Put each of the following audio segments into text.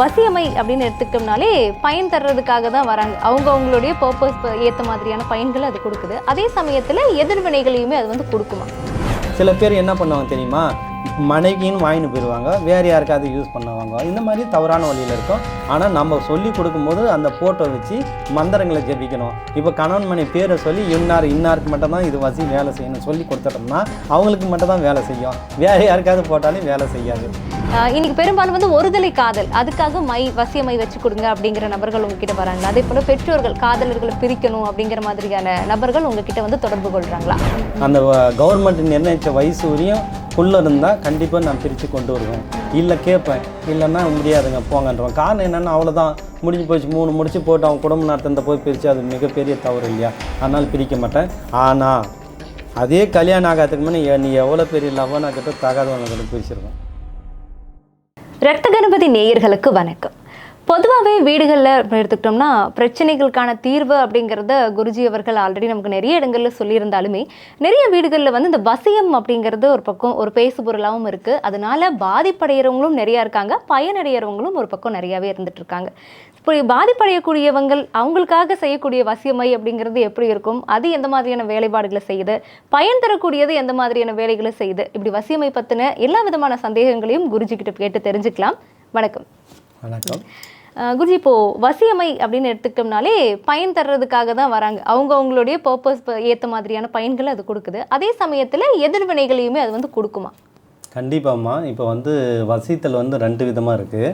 வசியமை அப்படின்னு எடுத்துக்கிட்டோம்னாலே பயன் தர்றதுக்காக தான் வராங்க. அவங்க அவங்களுடைய பர்பஸ் ஏற்ற மாதிரியான பயன்களை அது கொடுக்குது. அதே சமயத்தில் எதிர்வினைகளையுமே அது வந்து கொடுக்குமா? சில பேர் என்ன பண்ணுவாங்க தெரியுமா? மனைவின்னு வாங்கிட்டு போயிடுவாங்க வேறு யாருக்காவது யூஸ் பண்ணுவாங்க. இந்த மாதிரி தவறான வழியில் இருக்கும். ஆனால் நம்ம சொல்லி கொடுக்கும்போது அந்த ஃபோட்டோ வச்சு மந்திரங்களை ஜெபிக்கணும். இப்போ கணவன் மனை பேரை சொல்லி இன்னார் இன்னாருக்கு மட்டும் தான் இது வசி வேலை செய்யணும் சொல்லி கொடுத்துட்டோம்னா அவங்களுக்கு மட்டும் தான் வேலை செய்யும். வேறு யாருக்காவது போட்டாலும் வேலை செய்யாது. இன்னைக்கு பெரும்பாலும் வந்து ஒருதலை காதல். அதுக்காக மை வசியமை வச்சு கொடுங்க அப்படிங்கிற நபர்கள் உங்ககிட்ட வராங்க. அதே போல பெற்றோர்கள் காதலர்களை பிரிக்கணும் அப்படிங்கிற மாதிரியான நபர்கள் உங்ககிட்ட வந்து தொடர்பு கொள்றாங்களா? அந்த கவர்மெண்ட் நிர்ணயித்த வயசு வரையும் குள்ளே இருந்தால் கண்டிப்பாக நான் பிரித்து கொண்டு வருவேன். இல்லை கேட்பேன். இல்லைன்னா முடியாதுங்க போங்கன்றோம் காரணம் என்னென்னா அவ்வளோதான் முடிஞ்சு போச்சு மூணு முடிச்சு போட்டு அவன் குடும்ப நடத்த போய் பிரித்து அது மிகப்பெரிய தவறு இல்லையா? அதனால் பிரிக்க மாட்டேன். ஆனால் அதே கல்யாணம் ஆகாததுக்கு முன்னே நீ எவ்வளோ பெரிய லவனா கிட்ட தகாதவனை கிட்ட பிரிச்சிருக்கோம். ரத்த கணபதி நேயர்களுக்கு வணக்கம். பொதுவாகவே வீடுகளில் எடுத்துக்கிட்டோம்னா பிரச்சனைகளுக்கான தீர்வு அப்படிங்கிறத குருஜி அவர்கள் ஆல்ரெடி நமக்கு நிறைய இடங்களில் சொல்லியிருந்தாலுமே நிறைய வீடுகளில் வந்து இந்த வசியம் அப்படிங்கிறது ஒரு பக்கம் ஒரு பேசு பொருளாகவும் இருக்குது அதனால பாதிப்படைகிறவங்களும் நிறையா இருக்காங்க பயனடைகிறவங்களும் ஒரு பக்கம் நிறையாவே இருந்துட்டு இருக்காங்க இப்போ பாதிப்படையக்கூடியவங்கள் அவங்களுக்காக செய்யக்கூடிய வசியமை அப்படிங்கிறது எப்படி இருக்கும்? அது எந்த மாதிரியான வேலைப்பாடுகளை செய்யுது? பயன் தரக்கூடியது எந்த மாதிரியான வேலைகளை செய்யுது? இப்படி வசியமை பற்றின எல்லா விதமான சந்தேகங்களையும் குருஜி கிட்ட கேட்டு தெரிஞ்சுக்கலாம். வணக்கம். வணக்கம். குருஜி இப்போ வசியமை அப்படின்னு எடுத்துக்கிட்டோம்னாலே பயன் தர்றதுக்காக தான் வராங்க. அவங்க அவங்களுடைய பர்பஸ் ஏற்ற மாதிரியான பயன்களை அது கொடுக்குது. அதே சமயத்தில் எதிர்வினைகளையுமே அது வந்து கொடுக்குமா? கண்டிப்பாம்மா. இப்போ வந்து வசித்தல் வந்து ரெண்டு விதமாக இருக்குது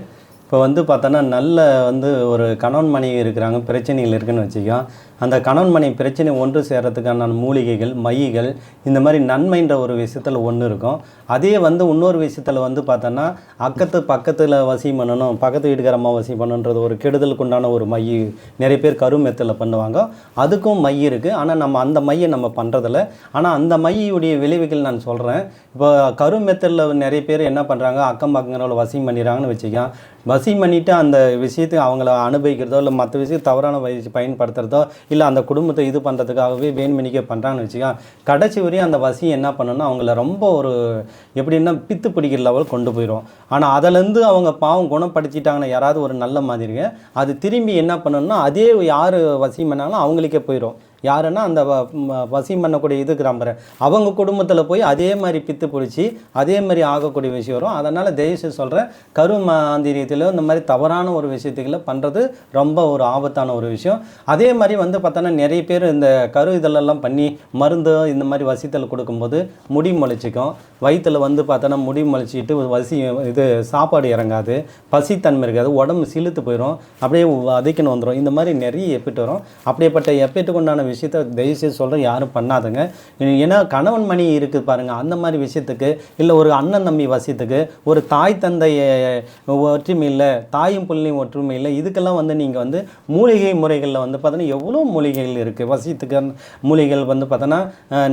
இப்போ வந்து பார்த்தோன்னா நல்ல வந்து ஒரு கணவன் மனைவி இருக்கிறாங்க பிரச்சனைகள் இருக்குன்னு வச்சுக்கோ. அந்த கணவன் மனைவி பிரச்சனை ஒன்று சேர்றதுக்கான மூலிகைகள் மைகள் இந்த மாதிரி நன்மைன்ற ஒரு விஷயத்தில் ஒன்று இருக்கும். அதே வந்து இன்னொரு விஷயத்தில் வந்து பார்த்தோன்னா அக்கத்து பக்கத்தில் வசியம் பண்ணணும் பக்கத்து வீட்டுக்காரமாக வசியம் பண்ணணுன்றது ஒரு கெடுதலுக்கு உண்டான ஒரு மை நிறைய பேர் கருமெத்தில் பண்ணுவாங்க. அதுக்கும் மை இருக்குது ஆனால் நம்ம அந்த மையை நம்ம பண்ணுறதில்ல ஆனால் அந்த மையுடைய விளைவுகள் நான் சொல்கிறேன் இப்போ கருமெத்தலில் நிறைய பேர் என்ன பண்ணுறாங்க அக்கம் பக்கங்களோட வசியம் பண்ணிடுறாங்கன்னு வச்சுக்கோங்க வசியம் பண்ணிவிட்டு அந்த விஷயத்துக்கு அவங்கள அனுபவிக்கிறதோ இல்லை மற்ற விஷயம் தவறான வயசு பயன்படுத்துகிறதோ இல்லை அந்த குடும்பத்தை இது பண்ணுறதுக்காகவே வேண்மணிக்க பண்ணுறாங்கன்னு வச்சுக்கோங்க. கடைசி வரையும் அந்த வசியம் என்ன பண்ணணும்னா அவங்கள ரொம்ப ஒரு எப்படின்னா பித்து பிடிக்கிற லெவல் கொண்டு போயிடும் ஆனால் அதிலேருந்து அவங்க பாவம் குணப்படுத்திட்டாங்கன்னா யாராவது ஒரு நல்ல மாதிரிங்க அது திரும்பி என்ன பண்ணணும்னா அதே யார் வசியம் பண்ணாலும் அவங்களுக்கே போயிடும் யாருன்னா அந்த வ- வசியம் பண்ணக்கூடிய இது கிராமரை அவங்க குடும்பத்தில் போய் அதே மாதிரி பித்து பிடிச்சி அதே மாதிரி ஆகக்கூடிய விஷயம் வரும். அதனால் தயவுசெய்து சொல்கிறேன் கரு மாந்திரியத்தில் இந்த மாதிரி தவறான ஒரு விஷயத்துகளை பண்ணுறது ரொம்ப ஒரு ஆபத்தான ஒரு விஷயம். அதே மாதிரி வந்து பார்த்தோன்னா நிறைய பேர் இந்த கரு இதெல்லாம் பண்ணி மருந்து இந்த மாதிரி வசித்தல் கொடுக்கும்போது முடி முளைச்சிக்கும். வயிற்றில் வந்து பார்த்தோன்னா முடி முளைச்சிட்டு வசி இது சாப்பாடு இறங்காது பசித்தன்மை இருக்காது உடம்பு சிலுத்து போயிடும் அப்படியே அதிக்கணும் வந்துடும் இந்த மாதிரி நிறைய எப்பிட்டு வரும். அப்படியேப்பட்ட எப்பிட்டுக்கு உண்டான விஷயத்த தயவுசெய்து சொல்கிறேன் யாரும் பண்ணாதுங்க. ஏன்னா கணவன் மணி இருக்குது பாருங்கள் அந்த மாதிரி விஷயத்துக்கு இல்லை ஒரு அண்ணன் தம்பி வசியத்துக்கு ஒரு தாய் தந்தை ஒற்றுமை இல்லை தாயும் பிள்ளையும் ஒற்றுமை இல்லை இதுக்கெல்லாம் வந்து நீங்கள் வந்து மூலிகை முறைகளில் வந்து பார்த்தோன்னா எவ்வளோ மூலிகைகள் இருக்குது வசியத்துக்கு மூலிகைகள் வந்து பார்த்தோன்னா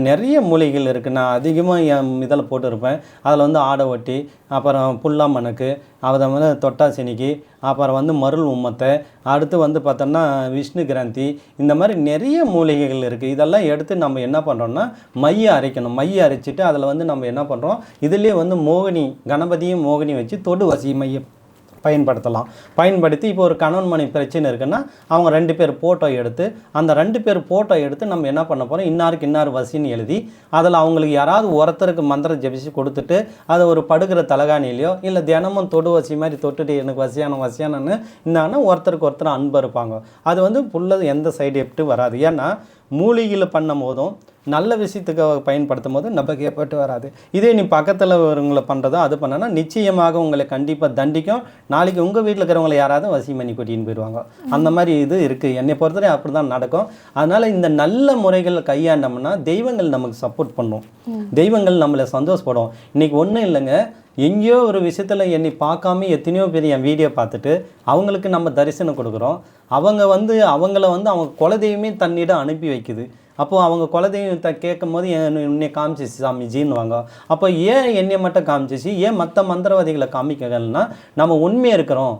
நிறைய மூலிகைகள் இருக்குது நான் அதிகமாக என் இதில் போட்டிருப்பேன். அதில் வந்து ஆடை ஒட்டி அப்புறம் புல்லாமணக்கு அதை வந்து தொட்டாசினிக்கு அப்புறம் வந்து மருள் உம்மத்தை அடுத்து வந்து பார்த்தோன்னா விஷ்ணு கிரந்தி இந்த மாதிரி நிறைய மூலிகைகள் இருக்குது இதெல்லாம் எடுத்து நம்ம என்ன பண்ணுறோம்னா மைய அரைக்கணும். மைய அரைச்சிட்டு அதில் வந்து நம்ம என்ன பண்ணுறோம் இதுலேயே வந்து மோகினி கணபதியும் மோகினி வச்சு தொடு வசி மையம். பயன்படுத்தலாம். பயன்படுத்தி இப்போ ஒரு கணவன் மனைவி பிரச்சனை இருக்குன்னா அவங்க ரெண்டு பேர் ஃபோட்டோ எடுத்து அந்த ரெண்டு பேர் ஃபோட்டோ எடுத்து நம்ம என்ன பண்ண போகிறோம் இன்னாருக்கு இன்னார் வசின்னு எழுதி அதில் அவங்களுக்கு யாராவது ஒருத்தருக்கு மந்திரம் ஜெபிச்சு கொடுத்துட்டு அதை ஒரு படுக்கிற தலகாணிலையோ இல்லை தினமும் தொடு வசி மாதிரி தொட்டுட்டு எனக்கு வசியான வசியானன்னு இருந்தாங்கன்னா ஒருத்தருக்கு ஒருத்தர் அன்பு இருப்பாங்க. அது வந்து ஃபுல்லாக எந்த சைடு எஃபெக்ட்டும் வராது. ஏன்னா மூலிகையில் பண்ணும் போதும் நல்ல விஷயத்துக்கு பயன்படுத்தும் போது நமக்கு ஏற்பட்டு வராது. இதே நீ பக்கத்தில் வரவங்களை பண்ணுறதோ அது பண்ணனா நிச்சயமாக உங்களை கண்டிப்பாக தண்டிக்கும். நாளைக்கு உங்கள் வீட்டில் இருக்கிறவங்களை யாராவது வசியம் பண்ணி கூட்டின்னு போயிடுவாங்க. அந்த மாதிரி இது இருக்குது என்னை பொறுத்தவரை அப்படி தான் நடக்கும். அதனால் இந்த நல்ல முறைகளை கையாண்டோம்னா தெய்வங்கள் நமக்கு சப்போர்ட் பண்ணும். தெய்வங்கள் நம்மளை சந்தோஷப்படும். இன்னைக்கு ஒன்றும் இல்லைங்க. எங்கேயோ ஒரு விஷயத்தில் என்னை பார்க்காம எத்தனையோ பேர் என் வீடியோ பார்த்துட்டு அவங்களுக்கு நம்ம தரிசனம் கொடுக்குறோம். அவங்க வந்து அவங்கள வந்து அவங்க குலதெய்வமே தன்னிடம் அனுப்பி வைக்குது. அப்போது அவங்க குலதெய்வத்தை கேட்கும் போது என்னை காமிச்சிச்சு சாமிஜின்னுவாங்க அப்போ ஏன் என்னை மட்டும் காமிச்சிச்சு? ஏன் மற்ற மந்திரவாதிகளை காமிக்கலன்னா நம்ம உண்மையாக இருக்கிறோம்.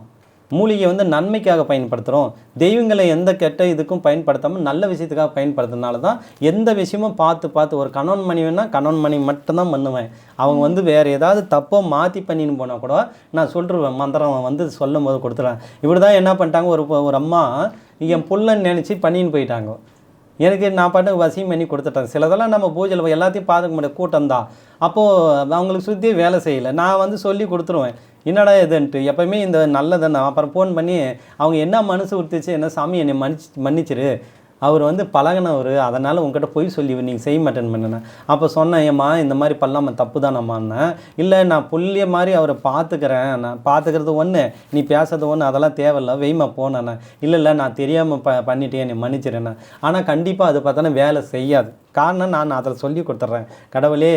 மூலிகை வந்து நன்மைக்காக பயன்படுத்துகிறோம் தெய்வங்களை எந்த கெட்ட இதுக்கும் பயன்படுத்தாமல் நல்ல விஷயத்துக்காக பயன்படுத்துறதுனால தான் எந்த விஷயமும் பார்த்து பார்த்து ஒரு கணவன் மனைவினா கணவன் மனைவி மட்டும்தான் பண்ணுவேன். அவங்க வந்து வேறு ஏதாவது தப்போ மாற்றி பண்ணின்னு போனால் கூட நான் சொல்லிருவேன் மந்திரம் வந்து சொல்லும் போது கொடுத்துருவேன் இப்படி தான் என்ன பண்ணிட்டாங்க? ஒரு ஒரு அம்மா என் புள்ளன்னு நினச்சி பண்ணின்னு போயிட்டாங்க. எனக்கு நான் பாட்டு வசியம் பண்ணி கொடுத்துட்டேன். சிலதெல்லாம் நம்ம பூஜையில் எல்லாத்தையும் பார்த்துக்க முடியாது கூட்டம் தான். அப்போது அவங்களுக்கு சுற்றி வேலை செய்யலை. நான் வந்து சொல்லி கொடுத்துருவேன். என்னடா இதுன்ட்டு. எப்பவுமே இந்த நல்லதை அப்புறம் ஃபோன் பண்ணி அவங்க என்ன மனசு உறுத்துச்சு என்ன சாமி என்னை மன்னிச்சு மன்னிச்சிரு. அவர் வந்து பழகினவர் அதனால் உங்ககிட்ட போய் சொல்லி நீங்கள் செய்ய மாட்டேன்னு பண்ணினேன் அப்போ சொன்னேன் ஏம்மா இந்த மாதிரி பண்ணலாமா தப்பு தானம்மான்னேன் இல்லை நான் புள்ளிய மாதிரி அவரை பார்த்துக்கிறேன் நான் பார்த்துக்கிறது ஒன்று நீ பேசுறது ஒன்று அதெல்லாம் தேவையில்ல வெய்மா போனேண்ணே இல்லை இல்லை நான் தெரியாமல் ப பண்ணிட்டேன் நீ மன்னிச்சிடுறேண்ணே ஆனால் கண்டிப்பாக அது பார்த்தோன்னா வேலை செய்யாது. காரணம் நான் அதில் சொல்லி கொடுத்துட்றேன். கடவுளே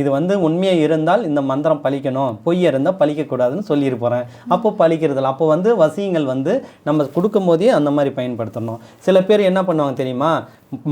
இது வந்து உண்மையாக இருந்தால் இந்த மந்திரம் பழிக்கணும் பொய் இருந்தால் பழிக்கக்கூடாதுன்னு சொல்லிட்டு போகிறேன் அப்போ பழிக்கிறதில்ல. அப்போ வந்து வசியங்கள் வந்து நம்ம கொடுக்கும் போதே அந்த மாதிரி பயன்படுத்தணும். சில பேர் என்ன பண்ணுவாங்க தெரியுமா?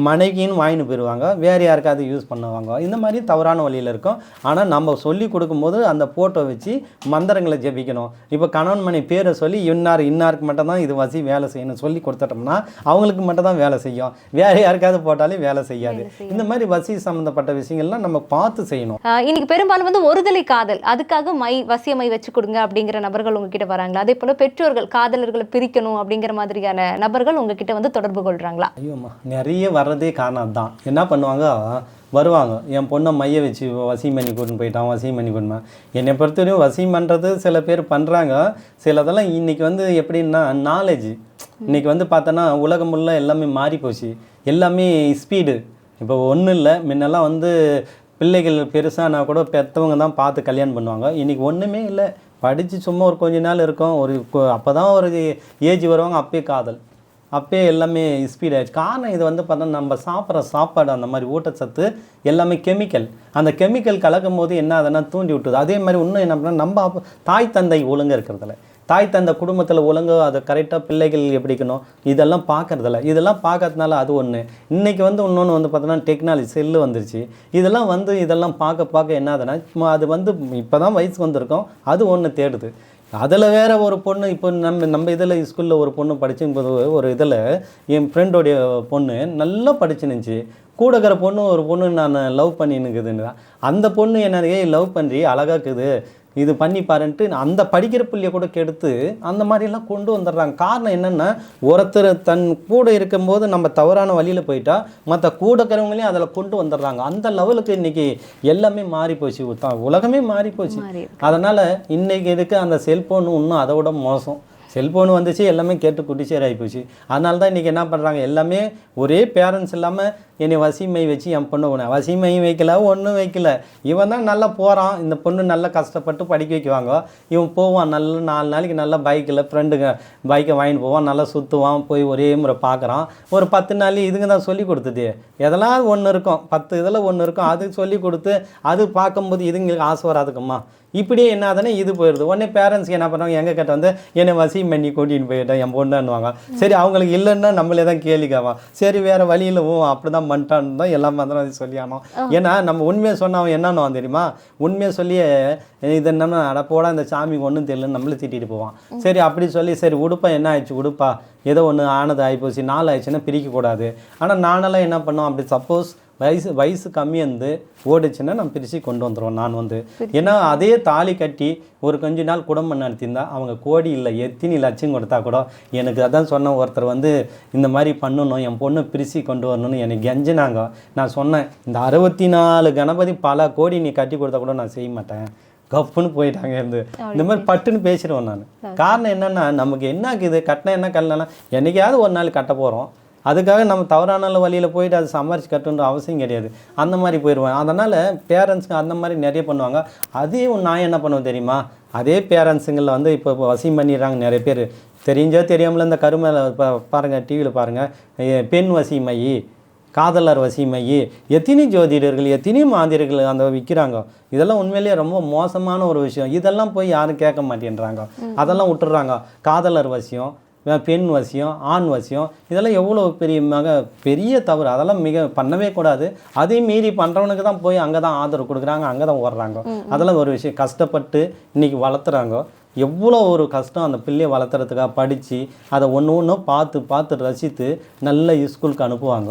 மனைவின்னு வாங்கின்னு போயிடுவாங்க வேறு யாருக்காவது யூஸ் பண்ணுவாங்க. இந்த மாதிரி தவறான வழியில் இருக்கும். ஆனால் நம்ம சொல்லி கொடுக்கும்போது அந்த ஃபோட்டோ வச்சு மந்திரங்களை ஜெபிக்கணும். இப்போ கணவன் மணி பேரை சொல்லி இன்னார் இன்னாருக்கு மட்டும் தான் இது வசி வேலை செய்யணும் சொல்லி கொடுத்துட்டோம்னா அவங்களுக்கு மட்டும் தான் வேலை செய்யும். வேறு யாருக்காவது போட்டாலே வேலை செய்யாது. இந்த மாதிரி வசி சம்மந்தப்பட்ட விஷயங்கள்லாம் நம்ம பார்த்து செய்யணும். இன்னைக்கு பெரும்பாலும் வந்து ஒருதலை காதல். அதுக்காக மை வசிய மை வச்சு கொடுங்க அப்படிங்கிற நபர்கள் உங்ககிட்ட வராங்களா? அதே போல பெற்றோர்கள் காதலர்களை பிரிக்கணும் அப்படிங்கிற மாதிரியான நபர்கள் உங்ககிட்ட வந்து தொடர்பு கொள்றாங்களா? ஐயோம்மா நிறைய வர்றதே காரணம் அதுதான். என்ன பண்ணுவாங்க? வருவாங்க. என் பொண்ணை மைய வச்சு வசியம் பண்ணி கூட்டின்னு போயிட்டான் வசியம் பண்ணி கூட்டினான் என்னை பொறுத்தவரையும் வசியம் பண்ணுறது சில பேர் பண்ணுறாங்க சிலதெல்லாம் இன்னைக்கு வந்து எப்படின்னா நாலேஜ் இன்றைக்கி வந்து பார்த்தோன்னா உலகம் உள்ள எல்லாமே மாறி போச்சு. எல்லாமே ஸ்பீடு இப்போ ஒன்றும் இல்லை. முன்னெல்லாம் வந்து பிள்ளைகள் பெருசானா கூட பெற்றவங்க தான் பார்த்து கல்யாணம் பண்ணுவாங்க. இன்றைக்கி ஒன்றுமே இல்லை. படித்து சும்மா ஒரு கொஞ்ச நாள் இருக்கும். ஒரு அப்போ தான் ஒரு ஏஜ் வருவாங்க. அப்பயே காதல். அப்போயே எல்லாமே ஸ்பீட் ஆகிடுச்சு காரணம் இது வந்து பார்த்தா நம்ம சாப்பிட்ற சாப்பாடு அந்த மாதிரி ஊட்டச்சத்து எல்லாமே கெமிக்கல் அந்த கெமிக்கல் கலக்கும் போது என்ன ஆகுதுன்னா தூண்டி விட்டுது. அதே மாதிரி இன்னும் என்ன பண்ணால் நம்ம தாய் தந்தை ஒழுங்கு இருக்கிறதில்ல. தாய் தந்தை குடும்பத்தில் ஒழுங்கு அதை கரெக்டாக பிள்ளைகள் எப்படிக்கணும் இதெல்லாம் பார்க்கறதில்ல. இதெல்லாம் பார்க்கறதுனால அது ஒன்று இன்றைக்கி வந்து இன்னொன்று வந்து பார்த்தோன்னா டெக்னாலஜி செல்லு வந்துருச்சு. இதெல்லாம் வந்து இதெல்லாம் பார்க்க பார்க்க என்ன ஆகுதுன்னா அது வந்து இப்போ தான் வயசுக்கு வந்திருக்கோம். அது ஒன்று தேடுது. அதில் வேறு ஒரு பொண்ணு இப்போ நம்ம நம்ம இதில் ஸ்கூலில் ஒரு பொண்ணு படிச்சும்போது ஒரு இதில் என் ஃப்ரெண்டோடைய பொண்ணு நல்லா படிச்சுனுச்சு கூட இருக்கிற பொண்ணு ஒரு பொண்ணு நான் லவ் பண்ணினுக்குதுன்னு அந்த பொண்ணு என்ன ஏய் லவ் பண்ணுறி அழகாக்குது இருக்குது. இது பண்ணி பாருன்ட்டு அந்த படிக்கிற பிள்ளைய கூட கெடுத்து அந்த மாதிரியெல்லாம் கொண்டு வந்துடுறாங்க. காரணம் என்னென்னா ஒருத்தர் தன் கூட இருக்கும்போது நம்ம தவறான வழியில் போயிட்டா மற்ற கூட இருக்கிறவங்களையும் அதில் கொண்டு வந்துடுறாங்க. அந்த லெவலுக்கு இன்னைக்கு எல்லாமே மாறி போச்சு. உத்த- உலகமே மாறி போச்சு. மாறி அதனால் இன்னைக்கு இருக்க அந்த செல்ஃபோன் இன்னும் அதை விட மோசம். செல்ஃபோன் வந்துச்சு எல்லாமே கேட்டு குட்டிச்சேர் ஆகிப்போச்சு அதனால தான் இன்றைக்கி என்ன பண்ணுறாங்க எல்லாமே ஒரே பேரண்ட்ஸ் இல்லாமல் என்னை வசிமை வச்சு என் பொண்ணு ஒன்று வசிமையும் வைக்கல ஒன்றும் வைக்கல. இவன் தான் நல்லா போகிறான் இந்த பொண்ணு நல்லா கஷ்டப்பட்டு படிக்க வைக்குவாங்க. இவன் போவான் நல்ல நாலு நாளைக்கு நல்லா பைக்கில் ஃப்ரெண்டுங்க பைக்கை வாங்கிட்டு போவான் நல்லா சுற்றுவான் போய் ஒரே முறை பார்க்குறான் ஒரு பத்து நாள் இதுங்க தான் சொல்லி கொடுத்தது. எதெல்லாம் ஒன்று இருக்கும் பத்து இதில் ஒன்று இருக்கும் அது சொல்லி கொடுத்து அது பார்க்கும்போது இதுங்களுக்கு ஆசை வராதுக்கும்மா. இப்படியே என்ன ஆகுதுன்னா இது போயிடுது. உடனே பேரண்ட்ஸ்க்கு என்ன பண்ணுவாங்க? எங்கள் கிட்ட வந்து என்னை வசியம் பண்ணி கூட்டின்னு போயிட்டேன் என் பொண்ணுன்னுவாங்க. சரி அவங்களுக்கு இல்லைன்னா நம்மளே தான் கேள்வி கேட்பான் சரி வேறு வழியில் ஓ அப்படி தான் பண்ணிட்டான்னு தான் எல்லாம் மந்திரம் சொல்லி ஆனோம் ஏன்னா நம்ம உண்மையை சொன்ன அவன் என்னன்னு தெரியுமா? உண்மையை சொல்லியே இது என்னன்னா அடப்போடா இந்த சாமிக்கு ஒன்றும் தெரியலன்னு நம்மளே திட்டிட்டு போவான். சரி அப்படி சொல்லி சரி உடுப்பா என்ன ஆயிடுச்சு? உடுப்பா. ஏதோ ஒன்று ஆனது ஆகிப்போச்சு நாள் ஆயிடுச்சுன்னா பிரிக்கக்கூடாது. ஆனால் நானெல்லாம் என்ன பண்ணோம்? அப்படி சப்போஸ் வயசு வயசு கம்மி வந்து ஓடுச்சுன்னா நான் பிரித்து கொண்டு வந்துடுவேன் நான் வந்து. ஏன்னா அதே தாலி கட்டி ஒரு கொஞ்ச நாள் குடும்பம் நடத்தியிருந்தா அவங்க கோடி இல்லை எத்தனை லட்சம் கொடுத்தா கூட எனக்கு அதான் சொன்ன ஒருத்தர் வந்து இந்த மாதிரி பண்ணணும் என் பொண்ணை பிரித்து கொண்டு வரணும்னு எனக்கு கெஞ்சினாங்க. நான் சொன்னேன் இந்த அறுபத்தி நாலு கணபதி பல கோடி நீ கட்டி கொடுத்தா கூட நான் செய்ய மாட்டேன். கப்புன்னு போயிட்டாங்க இருந்து. இந்த மாதிரி பட்டுன்னு பேசிடுவேன் நான். காரணம் என்னன்னா நமக்கு என்ன ஆகுது? கட்டினா என்ன கட்டலாம் என்னைக்காவது ஒரு நாள் கட்ட போகிறோம் அதுக்காக நம்ம தவறான வழியில் போயிட்டு அது சமாளித்து கட்டணுன்ற அவசியம் கிடையாது. அந்த மாதிரி போயிடுவேன் அதனால் பேரண்ட்ஸுங்க அந்த மாதிரி நிறைய பண்ணுவாங்க. அதே நான் என்ன பண்ணுவேன் தெரியுமா? அதே பேரண்ட்ஸுங்களில் வந்து இப்போ வசியம் பண்ணிடுறாங்க நிறைய பேர். தெரிஞ்சோ தெரியாமல இந்த கருமையில் பாருங்கள் டிவியில் பாருங்கள் பெண் வசியமையி காதலர் வசிமையி எத்தனை ஜோதிடர்கள் எத்தனை மாந்திரர்கள் அந்த விற்கிறாங்க இதெல்லாம் உண்மையிலேயே ரொம்ப மோசமான ஒரு விஷயம். இதெல்லாம் போய் யாரும் கேட்க மாட்டேன்றாங்க. அதெல்லாம் விட்டுறாங்க காதலர் வசியம் பெண் வசியம் ஆண் வசியம் இதெல்லாம் எவ்வளோ பெரிய மக பெரிய தவறு. அதெல்லாம் மிக பண்ணவே கூடாது. அதையும் மீறி பண்ணுறவனுக்கு தான் போய் அங்கே தான் ஆதரவு கொடுக்குறாங்க அங்கே தான் ஓடுறாங்க அதெல்லாம் ஒரு விஷயம். கஷ்டப்பட்டு இன்னைக்கு வளர்த்துறாங்க. எவ்வளோ ஒரு கஷ்டம் அந்த பிள்ளையை வளர்த்துறதுக்காக படித்து அதை ஒன்று ஒன்றும் பார்த்து பார்த்து ரசித்து நல்ல ஸ்கூலுக்கு அனுப்புவாங்க.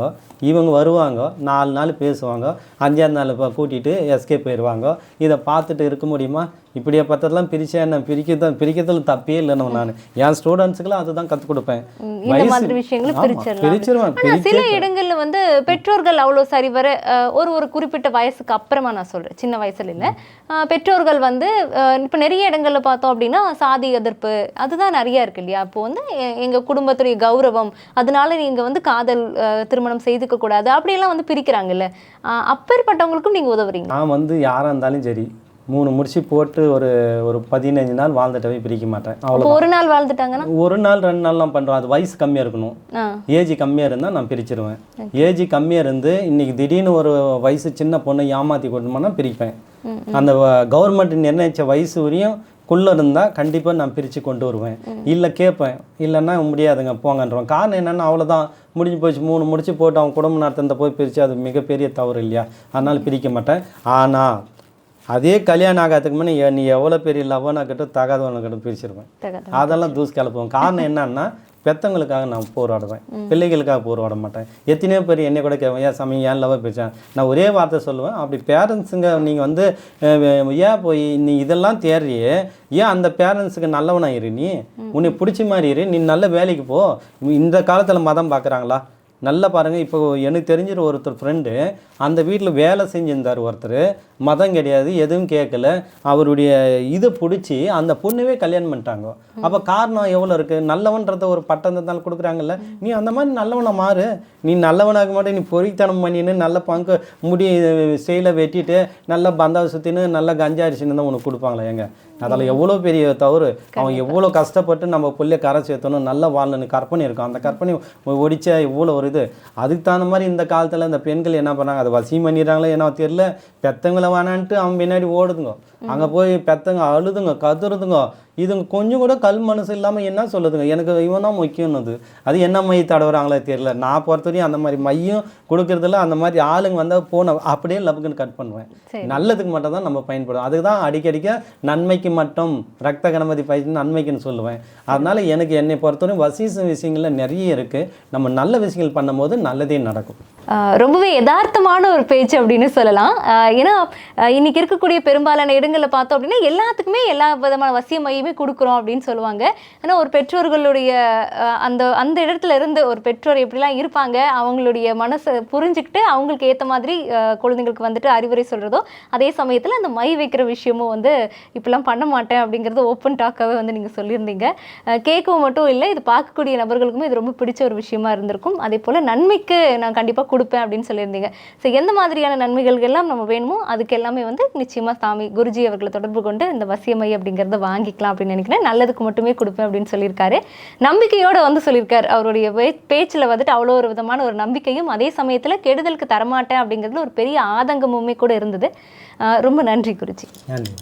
இவங்க வருவாங்க நாலு நாள் பேசுவாங்க. அஞ்சாவது நாள் இப்போ கூட்டிகிட்டு எஸ்கே போயிடுவாங்க இதை பார்த்துட்டு இருக்க முடியுமா? இப்படியே பார்த்ததெல்லாம் பிரிச்சா என்ன? பிரிக்கிறது பிரிக்கிறதுல தப்பே இல்லைன்னு நான். என் ஸ்டூடெண்ட்ஸுக்கெல்லாம் அதுதான் கற்றுக் கொடுப்பேன். இந்த மாதிரி விஷயங்களை பிரிச்சிடலாம். சில இடங்கள்ல வந்து பெற்றோர்கள் அவ்வளோ சரிவர ஒரு ஒரு குறிப்பிட்ட வயசுக்கு அப்புறமா நான் சொல்றேன். சின்ன வயசுல இல்ல. பெற்றோர்கள் வந்து இப்ப நிறைய இடங்கள்ல பார்த்தோம் அப்படின்னா சாதி எதிர்ப்பு அதுதான் நிறைய இருக்கு இல்லையா? இப்போ வந்து எ- எங்க குடும்பத்துடைய கௌரவம் அதனால நீங்க வந்து காதல் திருமணம் செய்துக்க கூடாது அப்படியெல்லாம் வந்து பிரிக்கிறாங்கல்ல. அப்பேற்பட்டவங்களுக்கும் நீங்க உதவுறீங்க. நான் வந்து யாராக இருந்தாலும் சரி மூணு முடிச்சு போட்டு ஒரு ஒரு பதினஞ்சு நாள் வாழ்ந்துட்டவே பிரிக்க மாட்டேன். அவ்வளோ ஒரு நாள் வாழ்ந்துட்டாங்கன்னா? ஒரு நாள் ரெண்டு நாள்லாம் பண்ணுறோம் அது வயசு கம்மியாக இருக்கணும். ஏஜ் கம்மியாக இருந்தால் நான் பிரிச்சிருவேன். ஏஜ் கம்மியாக இருந்து இன்னைக்கு திடீர்னு ஒரு வயசு சின்ன பொண்ணை ஏமாற்றி கொண்டுமானா பிரிப்பேன். அந்த கவர்மெண்ட் நிர்ணயித்த வயசு வரையும் குள்ளே இருந்தால் கண்டிப்பாக நான் பிரித்து கொண்டு வருவேன். இல்லை கேட்பேன். இல்லைன்னா முடியாதுங்க போங்கன்றோம். காரணம் என்னென்னா அவ்வளோதான் முடிஞ்சு போச்சு மூணு முடிச்சு போட்டு அவன் குடும்ப நடத்த போய் பிரித்து அது மிகப்பெரிய தவறு இல்லையா? அதனால் பிரிக்க மாட்டேன். ஆனால் அதே கல்யாணம் ஆகாததுக்கு முன்னே நீ எவ்வளோ பெரிய லவனாகட்டும் தகாதவனாகட்டும் பிரிச்சிருவேன் தகாத அதெல்லாம் தூசி கிளப்புவோம் காரணம் என்னன்னா பெத்தவங்களுக்காக நான் போராடுவேன். பிள்ளைகளுக்காக போராட மாட்டேன். எத்தனையோ பேர் என்னை கூட கேட்பேன் ஏன் சாமி ஏன் லவ் பேசுறேன் நான் ஒரே வார்த்தை சொல்லுவேன். அப்படி பேரண்ட்ஸுங்க நீங்கள் வந்து ஏன் போய் நீ இதெல்லாம் தேடுறியே ஏன் அந்த பேரண்ட்ஸுக்கு நல்லவனா இரு நீ? உன்னை பிடிச்ச மாதிரி இரு. நீ நல்ல வேலைக்கு போ. இந்த காலத்தில் மதம் பார்க்குறாங்களா நல்லா பாருங்கள் இப்போ எனக்கு தெரிஞ்சிற ஒருத்தர் ஃப்ரெண்டு அந்த வீட்டில் வேலை செஞ்சுருந்தார் ஒருத்தர். மதம் கிடையாது எதுவும் கேட்கல அவருடைய இதை பிடிச்சி அந்த பொண்ணுவே கல்யாணம் பண்ணிட்டாங்க. அப்போ காரணம் எவ்வளோ இருக்குது நல்லவன்றத ஒரு பட்டம் தந்தாலும் கொடுக்குறாங்கல்ல. நீ அந்த மாதிரி நல்லவனை மாறு. நீ நல்லவனாக மாட்டே நீ பொறித்தனம் பண்ணின்னு நல்ல பங்கு முடி செயலை வெட்டிட்டு நல்ல பந்தாவை சுற்றின்னு நல்ல கஞ்சா அரிசின்னு தான் உனக்கு கொடுப்பாங்களா ஏங்க அதில் எவ்வளோ பெரிய தவறு? அவன் எவ்வளோ கஷ்டப்பட்டு நம்ம புள்ளைய கரை சேர்த்தணும் நல்லா வாழணும்னு கற்பனை இருக்கும். அந்த கற்பனை ஒடிச்சா இவ்வளோ ஒரு இது. அதுக்கு தகுந்த மாதிரி இந்த காலத்தில் இந்த பெண்கள் என்ன பண்ணாங்க? அதை வசியம் பண்ணிடுறாங்களோ என்ன தெரியல. பெத்தவங்கள வேணான்ட்டு அவன் பின்னாடி ஓடுதுங்க. அங்கே போய் பெத்தவங்க அழுதுங்க கத்துறதுங்க இதுங்க கொஞ்சம் கூட கல் மனசு இல்லாமல் என்ன சொல்லுதுங்க? எனக்கு இவன் தான் முக்கியம்னுது. அது என்ன மை தடவுறாங்களோ தெரியல. நான் பொறுத்தவரையும் அந்த மாதிரி மையம் கொடுக்கறதில்ல. அந்த மாதிரி ஆளுங்க வந்தால் போன அப்படியே லப்புக்குன்னு கட் பண்ணுவேன். நல்லதுக்கு மட்டும் தான் நம்ம பயன்படும் அதுக்கு தான் அடிக்கடிக்க நன்மைக்கு மட்டும் ரத்த கணபதி பயிற்சி நன்மைக்குன்னு சொல்லுவேன். அதனால் எனக்கு என்னை பொறுத்தவரை வசீச விஷயங்கள்ல நிறைய இருக்குது நம்ம நல்ல விஷயங்கள் பண்ணும்போது நல்லதே நடக்கும். ரொம்பவே யதார்த்தமான ஒரு பேச்சு அப்படின்னு சொல்லலாம். ஏன்னா இன்றைக்கி இன்னைக்கு இருக்கக்கூடிய பெரும்பாலான இடங்களில் பார்த்தோம் அப்படின்னா எல்லாத்துக்குமே எல்லா விதமான வசிய மையமே கொடுக்குறோம் அப்படின்னு சொல்லுவாங்க. ஆனால் ஒரு பெற்றோர்களுடைய அந்த அந்த இடத்துல இருந்து ஒரு பெற்றோர் எப்படிலாம் இருப்பாங்க அவங்களுடைய மனசை புரிஞ்சுக்கிட்டு அவங்களுக்கு ஏற்ற மாதிரி குழந்தைங்களுக்கு வந்துட்டு அறிவுரை சொல்கிறதோ அதே சமயத்தில் அந்த மை வைக்கிற விஷயமும் வந்து இப்படிலாம் பண்ண மாட்டேன் அப்படிங்கிறது ஓப்பன் டாக்காகவே வந்து நீங்கள் சொல்லியிருந்தீங்க. கேட்கவும் மட்டும் இல்லை இது பார்க்கக்கூடிய நபர்களுக்குமே இது ரொம்ப பிடிச்ச ஒரு விஷயமா இருந்திருக்கும். அதே போல் நன்மைக்கு நான் கண்டிப்பாக கொடுப்பேன் அப்படின்னு சொல்லியிருந்தீங்க. ஸோ எந்த மாதிரியான நன்மைகள் எல்லாம் நம்ம வேணுமோ அதுக்கு எல்லாமே வந்து நிச்சயமாக சாமி குருஜி அவர்களை தொடர்பு கொண்டு இந்த வசியமை அப்படிங்கிறத வாங்கிக்கலாம் அப்படின்னு நினைக்கிறேன். நல்லதுக்கு மட்டுமே கொடுப்பேன் அப்படின்னு சொல்லியிருக்காரு. நம்பிக்கையோட வந்து சொல்லியிருக்காரு. அவருடைய பேச்சில் வந்துட்டு அவ்வளோ ஒரு விதமான ஒரு நம்பிக்கையும் அதே சமயத்தில் கெடுதலுக்கு தரமாட்டேன் அப்படிங்கிறதுல ஒரு பெரிய ஆதங்கமுமே கூட இருந்தது. ரொம்ப நன்றி குருஜி. நன்றி.